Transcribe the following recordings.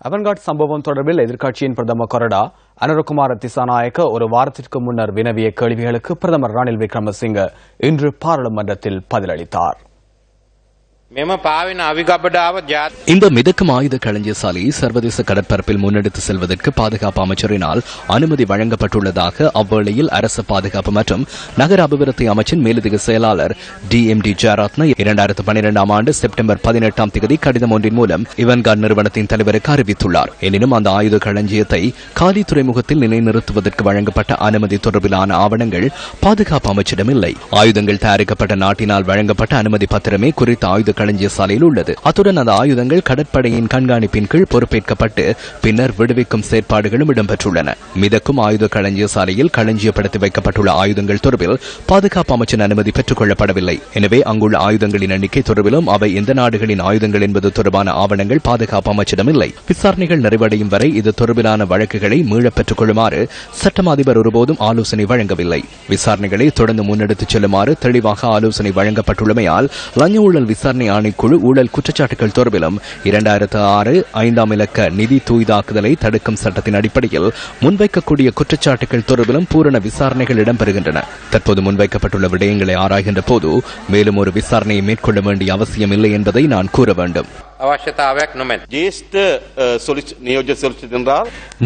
Avant-Garde சம்பவம் தொடர்பில் எதிர்க்கட்சியின் பிரதமர் கொரடா அனுரகுமார திசாநாயக்க ஒரு வாரத்திற்கு முன்னர் வினவிய கேள்விகளுக்கு பிரதமர் ரணில் விக்ரமசிங்க இன்று பாராளுமன்றத்தில் பதிலளித்தார். මෙම පාවෙන අවිගබඩාව ජාත් இந்த மிதக்கும் ஆயுத களஞ்சிய சாலையை சர்வதேச கடற்பரப்பில் முன்னெடுத்து செல்வதற்கு பாதுகாப்பு அமைச்சரினால் அனுமதி வழங்கப்பட்டுள்ளதாக அவ்வேளையில் அரசு பாதுகாப்பு மற்றும் நகர அபிவிருத்தி அமைச்சின் மேலதிக செயலாளர் டி எம் டி ஜெயரத்ன இரண்டாயிரத்து பன்னிரெண்டாம் ஆண்டு செப்டம்பர் பதினெட்டாம் தேதி கடிதம் ஒன்றின் மூலம் இவன்கார்ட் நிறுவனத்தின் தலைவருக்கு அறிவித்துள்ளார் எனினும் அந்த ஆயுத களஞ்சியத்தை காலி துறைமுகத்தில் நிலைநிறுத்துவதற்கு வழங்கப்பட்ட அனுமதி தொடர்பிலான ஆவணங்கள் பாதுகாப்பு அமைச்சிடம் இல்லை ஆயுதங்கள் தயாரிக்கப்பட்ட நாட்டினால் வழங்கப்பட்ட அனுமதி பத்திரமே குறித்த ஆயுத களஞ்சிய சாலையில் உள்ளது. அத்துடன் அந்த ஆயுதங்கள் கடற்படையின் கண்காணிப்பின் கீழ் பொறுப்பேற்கப்பட்டு பின்னர் விடுவிக்கும் செயற்பாடுகளும் இடம்பெற்றுள்ளன. மிதக்கும் ஆயுத களஞ்சிய சாலையில் களஞ்சியப்படுத்தி வைக்கப்பட்டுள்ள ஆயுதங்கள் தொடர்பில் பாதுகாப்பு அமைச்சின் அனுமதி பெற்றுக் கொள்ளப்படவில்லை. எனவே அங்குள்ள ஆயுதங்களின் எண்ணிக்கை தொடர்பிலும் அவை எந்த நாடுகளின் ஆயுதங்கள் என்பது தொடர்பான ஆவணங்கள் பாதுகாப்பு அமைச்சிடம் இல்லை. விசாரணைகள் நிறைவடையும் வரை இது தொடர்பிலான வழக்குகளை மீளப் பெற்றுக் கொள்ளுமாறு சட்டம் அதிபர் ஒருபோதும் ஆலோசனை வழங்கவில்லை. விசாரணைகளை தொடர்ந்து முன்னெடுத்துச் செல்லுமாறு தெளிவாக ஆலோசனை வழங்கப்பட்டுள்ளமையால் லஞ்ச ஊழல் விசாரணை விசாரணை ஆணைக்குழு ஊழல் குற்றச்சாட்டுகள் தொடர்பிலும் இரண்டாயிரத்து ஆறு ஐந்தாம் இலக்க நிதி தூய்தாக்குதலை தடுக்கும் சட்டத்தின் அடிப்படையில் முன்வைக்கக்கூடிய குற்றச்சாட்டுகள் தொடர்பிலும் பூரண விசாரணைகள் இடம்பெறுகின்றன. தற்போது முன்வைக்கப்பட்டுள்ள விடயங்களை ஆராய்கின்ற போது மேலும் ஒரு விசாரணையை மேற்கொள்ள வேண்டிய அவசியம் இல்லை என்பதை நான் கூற வேண்டும்.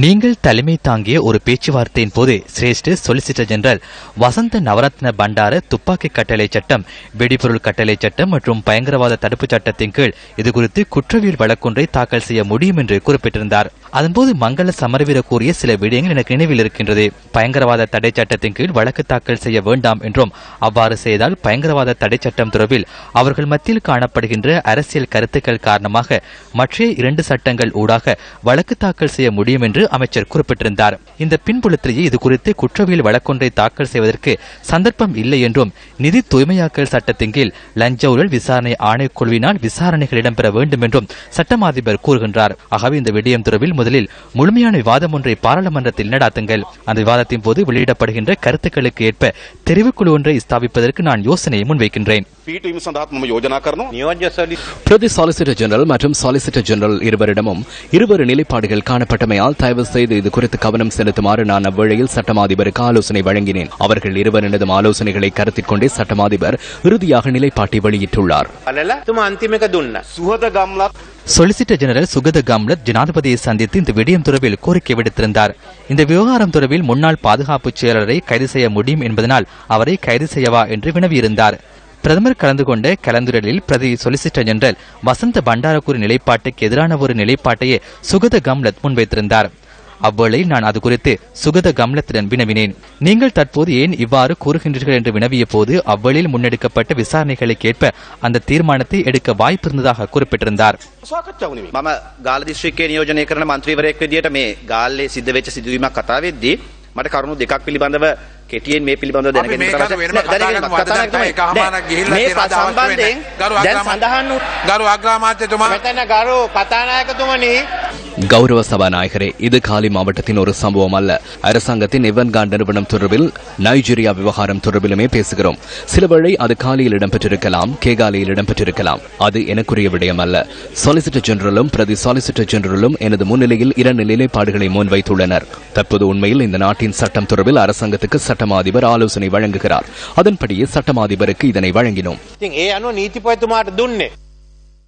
நீங்கள் தலைமை தாங்கிய ஒரு பேச்சுவார்த்தையின் போது சிரேஷ்ட சொலிசிட்டர் ஜெனரல் வசந்த நவரத்ன பண்டார துப்பாக்கி கட்டளை சட்டம் வெடிபொருள் கட்டளை சட்டம் மற்றும் பயங்கரவாத தடுப்புச் சட்டத்தின் கீழ் இதுகுறித்து குற்றவியல் வழக்கொன்றை தாக்கல் செய்ய முடியும் என்று குறிப்பிட்டிருந்தார். அதன்போது மங்கள சமரவீர கூறிய சில விடயங்கள் எனக்கு நினைவில் இருக்கின்றது. பயங்கரவாத தடை சட்டத்தின் கீழ் வழக்கு தாக்கல் செய்ய வேண்டாம் என்றும் அவ்வாறு செய்தால் பயங்கரவாத தடை சட்டம் தொடர்பில் அவர்கள் மத்தியில் காணப்படுகின்ற அரசியல் கருத்துக்கள் காரணமாக மற்ற இரண்டு சட்டங்கள் ஊடாக வழக்கு தாக்கல் செய்ய முடியும் என்று அமைச்சர் குறிப்பிட்டிருந்தார். இந்த பின்புலத்திலேயே இது குறித்து குற்றவியல் வழக்கொன்றை தாக்கல் செய்வதற்கு சந்தர்ப்பம் இல்லை என்றும் நிதி தூய்மையாக்கல் சட்டத்தின் கீழ் லஞ்ச ஊழல் விசாரணை ஆணைக்குழுவினால் விசாரணைகள் இடம்பெற வேண்டும் என்றும் சட்டமாதிபர் கூறுகின்றார். ஆகவே இந்த விடயம் தொடர்பில் முதலில் முழுமையான விவாதம் ஒன்றை பாராளுமன்றத்தில் நடாத்துங்கள். அந்த விவாதத்தின் போது வெளியிடப்படுகின்ற கருத்துக்களுக்கு ஏற்ப தெரிவுக்குழு ஒன்றை ஸ்தாபிப்பதற்கு நான் யோசனையை முன்வைக்கின்றேன். பிரதி சாலிசிட்டர் ஜெனரல் மற்றும் சாலிசிட்டர் ஜெனரல் இருவரிடமும் இருவரு நிலைப்பாடுகள் காணப்பட்டமையால் தயவு செய்து இது குறித்து கவனம் செலுத்துமாறு நான் அவ்வேளையில் சட்டமாதிபருக்கு ஆலோசனை வழங்கினேன். அவர்கள் இருவரினதும் ஆலோசனைகளை கருத்தில் கொண்டே சட்டமாதிபர் இறுதியாக நிலைப்பாட்டை வெளியிட்டுள்ளார். சொலிசிட்டர் ஜெனரல் சுகத கம்லத் ஜனாதிபதியை சந்தித்து இந்த விடயம் தொடர்பில் கோரிக்கை விடுத்திருந்தார். இந்த விவகாரம் தொடர்பில் முன்னாள் பாதுகாப்புச் செயலரை கைது செய்ய முடியும் என்பதனால் அவரை கைது செய்யவா என்று வினவியிருந்தார். பிரதமர் கலந்து கொண்ட கலந்துரையில் பிரதி சொலிசிட்டர் ஜெனரல் வசந்த பண்டாரக்கூறு நிலைப்பாட்டுக்கு எதிரான ஒரு நிலைப்பாட்டையே சுகத கம்லத் முன்வைத்திருந்தார். அவ்வேளையில் நான் அது குறித்து சுகத கம்லத்திடம் வினவினேன் நீங்கள் தற்போது ஏன் இவ்வாறு கூறுகின்றீர்கள் என்று வினவிய போது அவ்வேளையில் முன்னெடுக்கப்பட்ட விசாரணைகளுக்கு ஏற்ப அந்த தீர்மானத்தை எடுக்க வாய்ப்பிருந்ததாக குறிப்பிட்டிருந்தார் සාකච්ඡා වුණේ මම ගාල දිස්ත්‍රික්කයේ නියෝජනය කරන මන්ත්‍රීවරයෙක් විදිහට මේ ගාල්ලේ සිද්ධ වෙච්ච සිදුවීමක් කතා වෙද්දී මට කරුණු දෙකක් පිළිබඳව කෙටියෙන් මේ පිළිබඳව අපි දැනගෙන මේකට අවශ්‍ය- වෙනම නෑ, කතා දැනගෙන කරමු. අද කතා දැන් තමයි කරමු. එකහමාරක් නෑ, ගිහිල්ලා මේ තියෙන අද අවශ්‍ය සම්බන්ධයෙන් වෙන්නේ. ගරු දැන් අග්‍රාමාත්‍ය- සඳහන් වූ ගරු අග්‍රාමාත්‍යතුමා මෙතන ගරු කතානායකතුමනි கௌரவ சபாநாயகரே இது காலி மாவட்டத்தின் ஒரு சம்பவம் அல்ல அரசாங்கத்தின் எவன்கான் நிறுவனம் தொடர்பில் நைஜீரியா விவகாரம் தொடர்பிலுமே பேசுகிறோம் சிலவேளை அது காலியில் இடம்பெற்றிருக்கலாம் கேகாலியில் இடம்பெற்றிருக்கலாம் அது எனக்குரிய விடயம் அல்ல சொலிசிட்டர் ஜெனரலும் பிரதி சொலிசிட்டர் ஜெனரலும் எனது முன்னிலையில் இரண்டு நிலைப்பாடுகளை முன்வைத்துள்ளனர் தற்போது உண்மையில் இந்த நாட்டின் சட்டம் தொடர்பில் அரசாங்கத்துக்கு சட்டமா அதிபர் ஆலோசனை வழங்குகிறார் அதன்படியே சட்டமா அதிபருக்கு இதனை வழங்கினோம் ඉතින් ඒ අනුව නීතිපතිතුමාට දුන්නේ